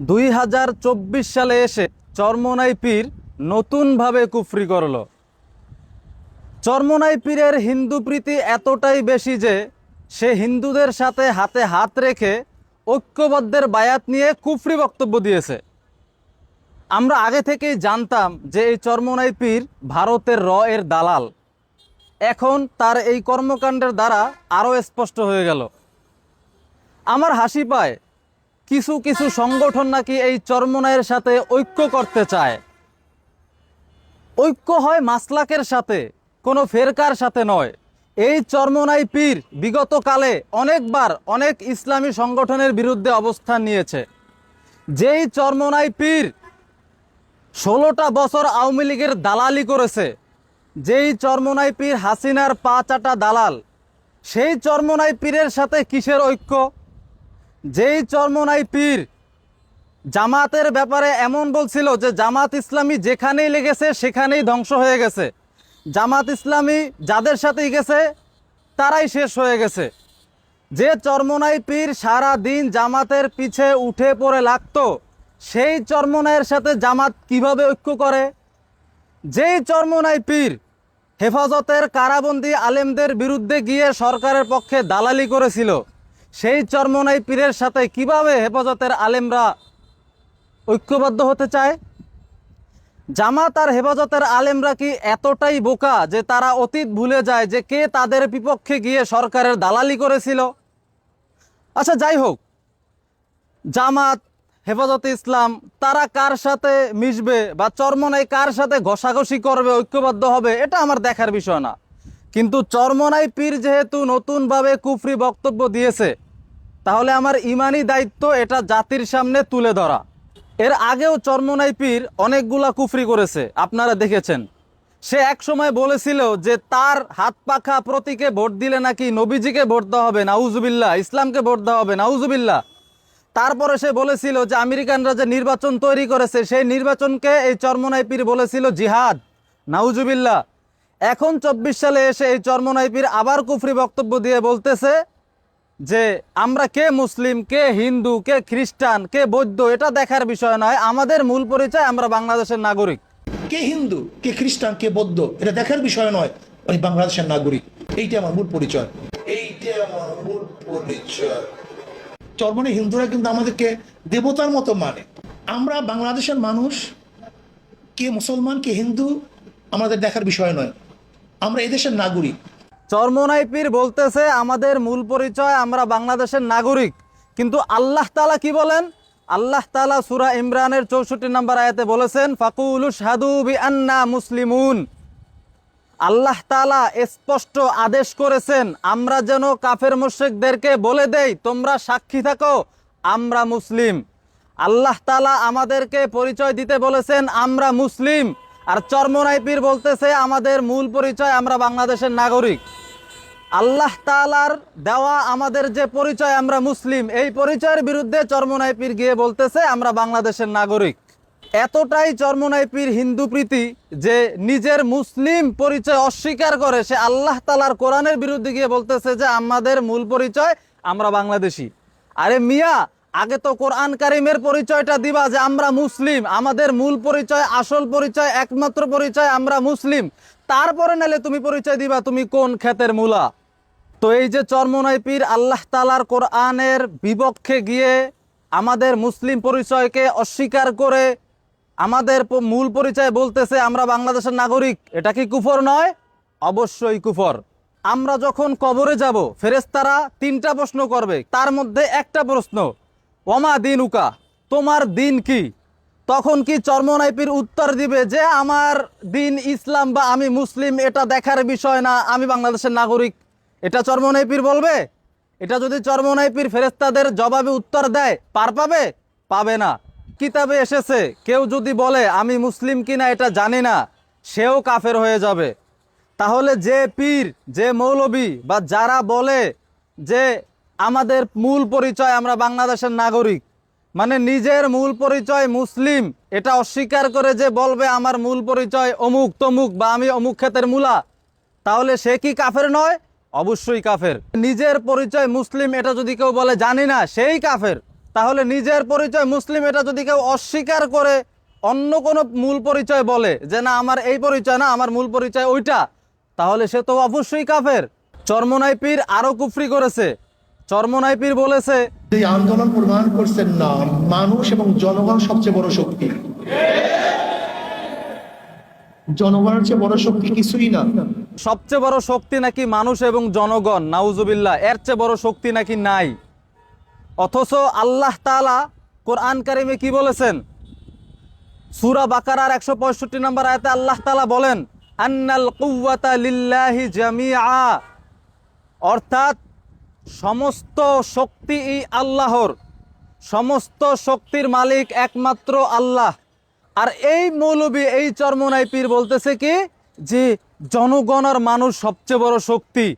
দুই হাজার চব্বিশ সালে এসে চরমনাই পীর নতুনভাবে কুফরি করল। চরমনাই পীরের হিন্দু প্রীতি এতটাই বেশি যে সে হিন্দুদের সাথে হাতে হাত রেখে ঐক্যবদ্ধের বায়াত নিয়ে কুফরি বক্তব্য দিয়েছে। আমরা আগে থেকেই জানতাম যে এই চরমনাই পীর ভারতের র এর দালাল। এখন তার এই কর্মকাণ্ডের দ্বারা আরও স্পষ্ট হয়ে গেল। আমার হাসি পায় কিছু কিছু সংগঠন নাকি এই চরমনায়ের সাথে ঐক্য করতে চায়। ঐক্য হয় মাসলাকের সাথে, কোনো ফেরকার সাথে নয়। এই চরমনাই পীর বিগত কালে অনেকবার অনেক ইসলামী সংগঠনের বিরুদ্ধে অবস্থান নিয়েছে। যেই চরমনাই পীর ষোলোটা বছর আওয়ামী লীগের দালালি করেছে, যেই চরমনাই পীর হাসিনার পা চাটা দালাল, সেই চরমনাই পীরের সাথে কিসের ঐক্য? যেই চরমনাই পীর, জামাতের ব্যাপারে এমন বলছিল যে জামাত ইসলামী যেখানেই লেগেছে সেখানেই ধ্বংস হয়ে গেছে। জামাত ইসলামী যাদের সাথেই গেছে, তারাই শেষ হয়ে গেছে। যে চরমনাই পীর সারা দিন জামাতের পিছে উঠে পড়ে লাগতো, সেই চরমনাইয়ের সাথে জামাত কীভাবে ঐক্য করে? যেই চরমনাই পীর হেফাজতের কারাবন্দি আলেমদের বিরুদ্ধে গিয়ে সরকারের পক্ষে দালালি করেছিল সেই চরমনাই পীরের সাথে কীভাবে হেফাজতের আলেমরা ঐক্যবদ্ধ হতে চায়? জামাত আর হেফাজতের আলেমরা কি এতটাই বোকা যে তারা অতীত ভুলে যায় যে কে তাদের বিপক্ষে গিয়ে সরকারের দালালি করেছিল? আচ্ছা যাই হোক। জামাত, হেফাজতে ইসলাম, তারা কার সাথে মিশবে বা চরমনাই কার সাথে ঘষাঘষি করবে, ঐক্যবদ্ধ হবে, এটা আমার দেখার বিষয় না। কিন্তু চরমনাই পীর যেহেতু নতুনভাবে কুফরি বক্তব্য দিয়েছে তাহলে আমার ইমানি দায়িত্ব এটা জাতির সামনে তুলে ধরা। এর আগেও চরমনাই পীর অনেকগুলা কুফরি করেছে, আপনারা দেখেছেন। সে এক সময় বলেছিল যে তার হাত পাখা প্রতীকে ভোট দিলে নাকি নবীজিকে ভোট দেওয়া হবে, নাউজুবিল্লাহ, ইসলামকে ভোট দেওয়া হবে, নাউজুবিল্লাহ। তারপরে সে বলেছিল যে আমেরিকানরা যে নির্বাচন তৈরি করেছে, সেই নির্বাচনকে এই চরমনাই পীর বলেছিল জিহাদ, নাউজুবিল্লাহ। এখন চব্বিশ সালে এসে এই চরমনাই পীর আবার কুফরি বক্তব্য দিয়ে বলতেছে যে আমরা কে মুসলিম, কে হিন্দু, কে খ্রিস্টান, কে বৌদ্ধ, এটা দেখার বিষয় নয়। আমাদের মূল পরিচয় আমরা বাংলাদেশের নাগরিক। কে হিন্দু, কে খ্রিস্টান, কে বৌদ্ধ, এটা দেখার বিষয় নয়। আমি বাংলাদেশের নাগরিক। এইটা আমার মূল পরিচয়। এইটা আমার মূল পরিচয়। হিন্দুরা কিন্তু আমাদেরকে দেবতার মতো মানে। আমরা বাংলাদেশের মানুষ, কে মুসলমান, কে হিন্দু, আমাদের দেখার বিষয় নয়। আমরা এদেশের নাগরিক। চরমনাই পীর বলতেছে, আমাদের মূল পরিচয়, আমরা বাংলাদেশের নাগরিক। কিন্তু আল্লাহ তালা কি বলেন? আল্লাহ তালা সুরা ইমরানের চৌষট্টি নম্বর আয়াতে বলেছেন, ফাকুলু সাদু বি আন্না মুসলিমুন। আল্লাহ তালা স্পষ্ট আদেশ করেছেন, আমরা যেন কাফের মুশ্রিকদেরকে বলে দেই, তোমরা সাক্ষী থাকো, আমরা মুসলিম। আল্লাহ তালা আমাদেরকে পরিচয় দিতে বলেছেন, আমরা মুসলিম। আর চর্মনাই পীর বলতেছে, আমাদের মূল পরিচয় আমরা বাংলাদেশের নাগরিক। আল্লাহ তালার দেওয়া আমাদের যে পরিচয় আমরা মুসলিম, এই পরিচয়ের বিরুদ্ধে চর্মনাই পীর গিয়ে বলতেছে, আমরা বাংলাদেশের নাগরিক। এতটাই চর্মনাই পীর হিন্দু প্রীতি যে নিজের মুসলিম পরিচয় অস্বীকার করে, সে আল্লাহ তালার কোরআনের বিরুদ্ধে গিয়ে বলতেছে যে, আমাদের মূল পরিচয় আমরা বাংলাদেশি। আরে মিয়া আগে তো কোরআন কারিমের পরিচয়টা দিবা যে আমরা মুসলিম। আমাদের মূল পরিচয়, আসল পরিচয়, একমাত্র পরিচয় আমরা মুসলিম। তারপরে নালে তুমি পরিচয় দিবা তুমি কোন ক্ষেতের মূলা। তো এই যে চরমনাই পীর, আল্লাহ তালার কোরআনের বিপক্ষে গিয়ে আমাদের মুসলিম পরিচয়কে অস্বীকার করে আমাদের মূল পরিচয় বলতেছে, আমরা বাংলাদেশের নাগরিক। এটা কি কুফর নয়? অবশ্যই কুফর। আমরা যখন কবরে যাব ফেরেস্তারা তিনটা প্রশ্ন করবে। তার মধ্যে একটা প্রশ্ন ওমা দিন উকা তোমার দিন কি? তখন কি চর্মনাইপির উত্তর দিবে যে আমার দিন ইসলাম বা আমি মুসলিম, এটা দেখার বিষয় না, আমি বাংলাদেশের নাগরিক। এটা চর্মনাইপির বলবে? এটা যদি চর্মনাইপির ফেরেস্তাদের জবাবে উত্তর দেয়, পার পাবে? পাবে না। কিতাবে এসেছে, কেউ যদি বলে, আমি মুসলিম কিনা এটা জানি না, সেও কাফের হয়ে যাবে। তাহলে যে পীর, যে মৌলবী বা যারা বলে যে আমাদের মূল পরিচয় আমরা বাংলাদেশের নাগরিক। মানে নিজের মূল পরিচয় মুসলিম, এটা অস্বীকার করে যে বলবে আমার মূল পরিচয় অমুক তমুক বা আমি অমুক ক্ষেতের মূলা, তাহলে সে কি কাফের নয়? অবশ্যই কাফের। নিজের পরিচয় মুসলিম, এটা যদি কেউ বলে, জানি না, সেই কাফের। তাহলে নিজের পরিচয় মুসলিম, এটা যদি কেউ অস্বীকার করে, অন্য কোনো মূল পরিচয় বলে যে, না, আমার এই পরিচয় না, আমার মূল পরিচয় ওইটা, তাহলে সে তো অবশ্যই কাফের। চর্মনাই পীর আরও কুফরি করেছে। চর্মনাই পীর বলেছে এই আন্দোলন প্রমাণ করছেন না মানুষ এবং জনগণ সবচেয়ে বড় শক্তি। জনগণের চেয়ে বড় শক্তি কিছুই না। সবচেয়ে বড় শক্তি নাকি মানুষ এবং জনগণ নাউজুবিল্লাহ। এর চেয়ে বড় শক্তি নাকি নাই। অথচ আল্লাহ তাআলা কোরআন কারিমে কি বলেছেন? সূরা বাকারার একশো পঁয়ষট্টি নম্বর আয়াতে আল্লাহ তাআলা বলেন আন্নাল লিল্লাহি জামিআ। অর্থাৎ সমস্ত শক্তি এই আল্লাহর। সমস্ত শক্তির মালিক একমাত্র আল্লাহ। আর এই মৌলবী, এই চর্মনাই পীর বলতেছে কি? যে জনগণ আর মানুষ সবচেয়ে বড় শক্তি।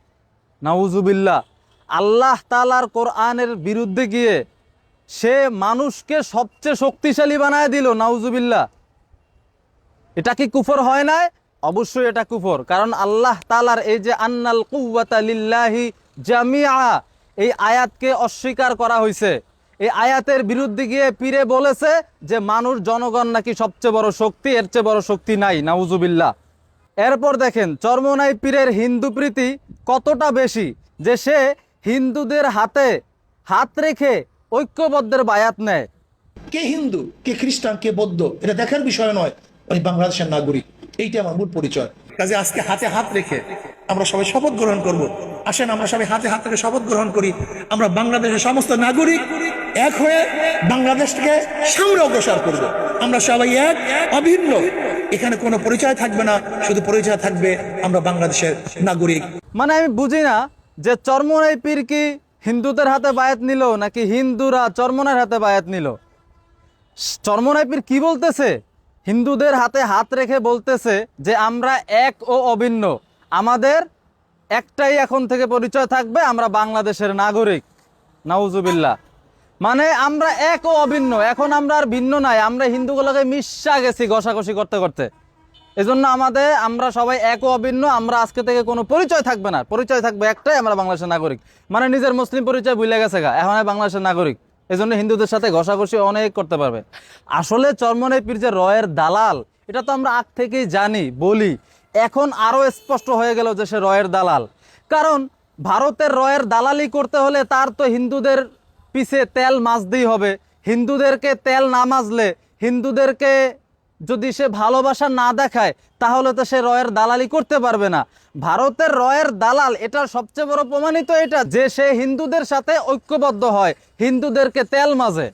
নাউজুবিল্লাহ। আল্লাহ তালার কোরআনের বিরুদ্ধে গিয়ে সে মানুষকে সবচেয়ে শক্তিশালী বানায় দিল, নাউজুবিল্লাহ। এটা কি কুফর হয় নাই? অবশ্যই এটা কুফর। কারণ আল্লাহ তালার এই যে আন্নাল কুওয়াতা জামিআ এই আয়াতকে অস্বীকার করা হয়েছে এই আয়াতের বিরুদ্ধে গিয়ে পীরে বলেছে যে, মানুষ, জনগণ নাকি সবচেয়ে বড় শক্তি, এর চেয়ে বড় শক্তি নাই, নাউজুবিল্লাহ। এরপর দেখেন, চর্মনাই পীরের হিন্দু প্রীতি কতটা বেশি যে সে হিন্দুদের হাতে হাত রেখে ঐক্যবদ্ধের বায়াত নেয়। কে হিন্দু, কে খ্রিস্টান, কে বৌদ্ধ, এটা দেখার বিষয় নয়। আমি বাংলাদেশের নাগরিক এইটা আমার মূল পরিচয়। কাজে আজকে হাতে হাত রেখে আমরা সবাই শপথ গ্রহণ করব। আসেন, আমরা সবাই হাতে হাত রেখে শপথ গ্রহণ করি। আমরা বাংলাদেশের সমস্ত নাগরিক এক হয়ে বাংলাদেশকে সামনে অগ্রসর করব। আমরা সবাই এক, অভিন্ন। এখানে কোনো পরিচয় থাকবে না, শুধু পরিচয় থাকবে আমরা বাংলাদেশের নাগরিক। মানে আমি বুঝি না যে চর্মনাই পীর কি হিন্দুদের হাতে বায়াত নিল, নাকি হিন্দুরা চর্মনার হাতে বায়াত নিল? চর্মনাই পীর কি বলতেছে? হিন্দুদের হাতে হাত রেখে বলতেছে যে আমরা এক ও অভিন্ন। আমাদের একটাই এখন থেকে পরিচয় থাকবে, আমরা বাংলাদেশের নাগরিক। নাউজুবিল্লাহ। মানে আমরা এক ও অভিন্ন, এখন আমরা আর ভিন্ন নাই, আমরা হিন্দুগুলোকে মিশা গেছি ঘষাঘষি করতে করতে। এজন্য আমাদের, আমরা সবাই এক ও অভিন্ন, আমরা আজকে থেকে কোনো পরিচয় থাকবে না। পরিচয় থাকবে একটাই, আমরা বাংলাদেশের নাগরিক। মানে নিজের মুসলিম পরিচয় ভুলে গেছে গা, এখন বাংলাদেশের নাগরিক। এজন্য হিন্দুদের সাথে ঘষাঘষি অনেক করতে পারবে। আসলে চরমনে পীর যে রয়ের দালাল, এটা তো আমরা আগ থেকেই জানি, বলি। এখন আরও স্পষ্ট হয়ে গেল যে সে রয়ের দালাল। কারণ ভারতের রয়ের দালালি করতে হলে তার তো হিন্দুদের পিছে তেল মাজতেই হবে। হিন্দুদেরকে তেল না মাজলে হিন্দুদেরকে যদি সে ভালোবাসা না দেখায়, তাহলে তো সে রয়ের দালালি করতে পারবে না। ভারতের রয়ের দালাল এটা সবচেয়ে বড় প্রমাণিত এটা যে সে হিন্দুদের সাথে ঐক্যবদ্ধ হয়, হিন্দুদেরকে তেল মাজে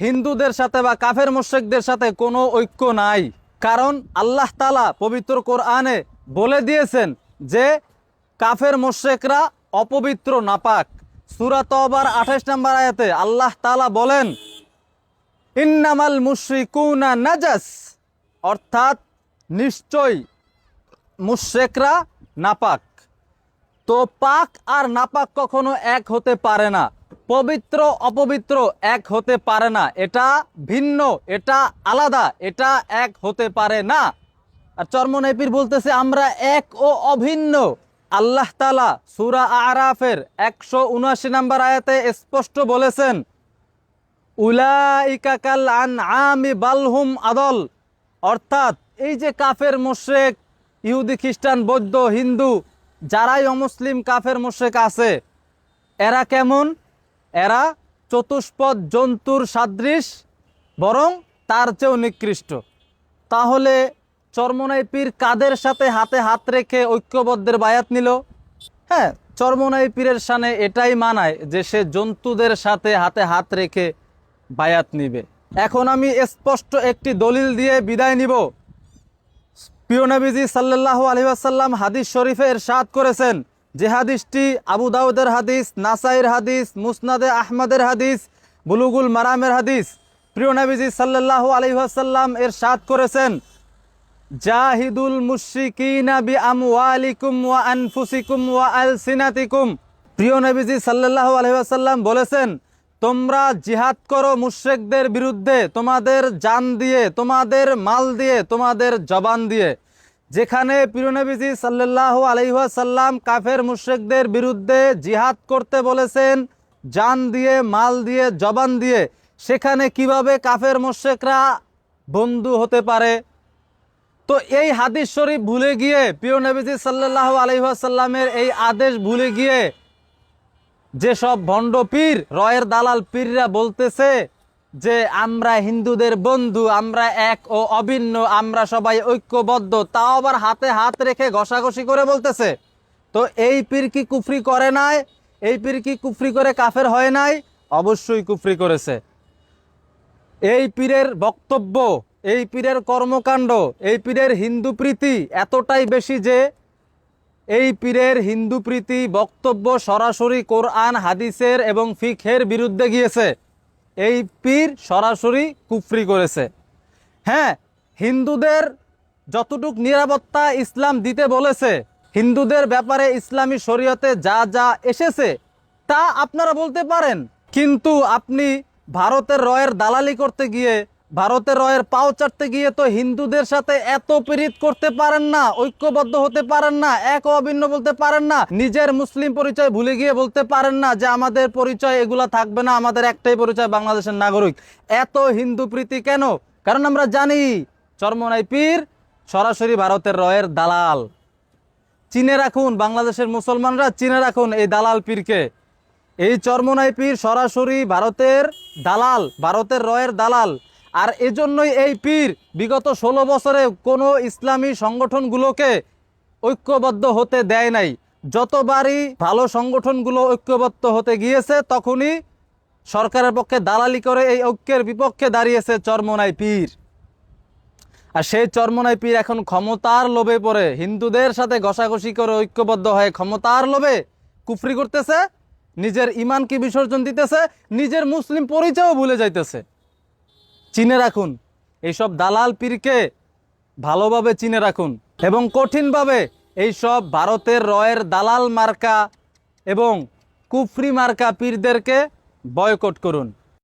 হিন্দুদের সাথে বা কাফের মুশ্রিকদের সাথে কোনো ঐক্য নাই। কারণ আল্লাহ তালা পবিত্র কোরআনে বলে দিয়েছেন যে, কাফের মুশ্রিকরা অপবিত্র, নাপাক। সুরা তবার আঠাশ নম্বর আয়াতে আল্লাহ তালা বলেন, ইন্নামাল মুশরিকুনা নাজাস। অর্থাৎ নিশ্চয় মুশ্রেকরা নাপাক। তো পাক আর নাপাক কখনো এক হতে পারে না। পবিত্র, অপবিত্র এক হতে পারে না। এটা ভিন্ন, এটা আলাদা, এটা এক হতে পারে না। আর চর্মনেপির বলতেছে, আমরা এক ও অভিন্ন। আল্লাহ তালা সুরা আরাফের একশো উনআশি নম্বর আয়াতে স্পষ্ট বলেছেন, উলাইকা কাল আন আমি বালহুম আদল। অর্থাৎ এই যে কাফের মোশেক, ইহুদি, খ্রিস্টান, বৌদ্ধ, হিন্দু, যারাই অমুসলিম কাফের মোশেক আছে, এরা কেমন? এরা চতুষ্পদ, জন্তুর সাদৃশ, বরং তার চেয়েও নিকৃষ্ট। তাহলে চর্মনাই পীর কাদের সাথে হাতে হাত রেখে ঐক্যবদ্ধের বায়াত নিল? হ্যাঁ চর্মনাই পীরের সানে এটাই মানায় যে সে জন্তুদের সাথে হাতে হাত রেখে বায়াত নিবে। এখন আমি স্পষ্ট একটি দলিল দিয়ে বিদায় নিব। প্রিয় নবীজি সাল্লাহ আলহিহাসাল্লাম হাদিস শরীফে এরশাদ করেছেন যে হাদিসটি আবু দাউদের হাদিস নাসাইর হাদিস, মুসনাদে আহমদের হাদিস, বুলুগুল মারামের হাদিস। প্রিয় নবীজি সাল্লাহ আলহিহাসাল্লাম এরশাদ করেছেন, জাহিদুল মুশরিকিনা বি ওয়া আনফুসিকুম ওয়া প্রিয় নবীজি সাল্লাল্লাহু আলাইহি ওয়াসাল্লাম বলেছেন তোমরা জিহাদ করো মুশরিকদের বিরুদ্ধে, তোমাদের জান দিয়ে, তোমাদের মাল দিয়ে, তোমাদের জবান দিয়ে। যেখানে প্রিয় নবীজি সাল্লাল্লাহু আলাইহি কাফের মুশরিকদের বিরুদ্ধে জিহাদ করতে বলেছেন, জান দিয়ে, মাল দিয়ে, জবান দিয়ে, সেখানে কীভাবে কাফের মোশেকরা বন্ধু হতে পারে? তো এই হাদিস শরীফ ভুলে গিয়ে প্রিয় নবীজি সাল্লাহ আলহাসাল্লামের এই আদেশ ভুলে গিয়ে যেসব ভণ্ড পীর, রয়ের দালাল পীররা বলতেছে যে, আমরা হিন্দুদের বন্ধু, আমরা এক ও অভিন্ন, আমরা সবাই ঐক্যবদ্ধ। তাও আবার হাতে হাত রেখে ঘষাঘষি করে বলতেছে। তো এই পীর কি কুফরি করে নাই? এই পীর কি কুফরি করে কাফের হয় নাই? অবশ্যই কুফরি করেছে। এই পীরের বক্তব্য, এই পীরের কর্মকাণ্ড, এই পীরের হিন্দু প্রীতি এতটাই বেশি যে এই পীরের হিন্দু প্রীতি বক্তব্য সরাসরি কোরআন, হাদিসের এবং ফিখের বিরুদ্ধে গিয়েছে। এই পীর সরাসরি কুফরি করেছে। হ্যাঁ হিন্দুদের যতটুক নিরাপত্তা ইসলাম দিতে বলেছে, হিন্দুদের ব্যাপারে ইসলামী শরীয়তে যা যা এসেছে, তা আপনারা বলতে পারেন। কিন্তু আপনি ভারতের রয়ের দালালি করতে গিয়ে ভারতের রয়ের পাও চাটতে গিয়ে তো হিন্দুদের সাথে এত পীড়িত করতে পারেন না, ঐক্যবদ্ধ হতে পারেন না, এক অভিন্ন বলতে পারেন না, নিজের মুসলিম পরিচয় ভুলে গিয়ে বলতে পারেন না যে আমাদের পরিচয় এগুলা থাকবে না, আমাদের একটাই পরিচয় বাংলাদেশের নাগরিক। এত হিন্দু প্রীতি কেন? কারণ আমরা জানি, চরমনাই পীর সরাসরি ভারতের রয়ের দালাল। চিনে রাখুন, বাংলাদেশের মুসলমানরা চিনে রাখুন এই দালাল পীরকে। এই চরমনাই পীর সরাসরি ভারতের দালাল, ভারতের রয়ের দালাল। আর এজন্যই এই পীর বিগত ষোলো বছরে কোনো ইসলামী সংগঠনগুলোকে ঐক্যবদ্ধ হতে দেয় নাই। যতবারই ভালো সংগঠনগুলো ঐক্যবদ্ধ হতে গিয়েছে, তখনই সরকারের পক্ষে দালালি করে এই ঐক্যের বিপক্ষে দাঁড়িয়েছে চরমনাই পীর। আর সেই চরমনাই পীর এখন ক্ষমতার লোভে পড়ে। হিন্দুদের সাথে ঘষাঘষি করে ঐক্যবদ্ধ হয়ে ক্ষমতার লোভে কুফরি করতেছে, নিজের ইমানকে বিসর্জন দিতেছে, নিজের মুসলিম পরিচয়ও ভুলে যাইতেছে। চিনে রাখুন। এইসব দালাল পীরকে ভালোভাবে চিনে রাখুন এবং কঠিনভাবে এইসব ভারতের রয়ের দালাল মার্কা এবং কুফরি মার্কা পীরদেরকে বয়কট করুন।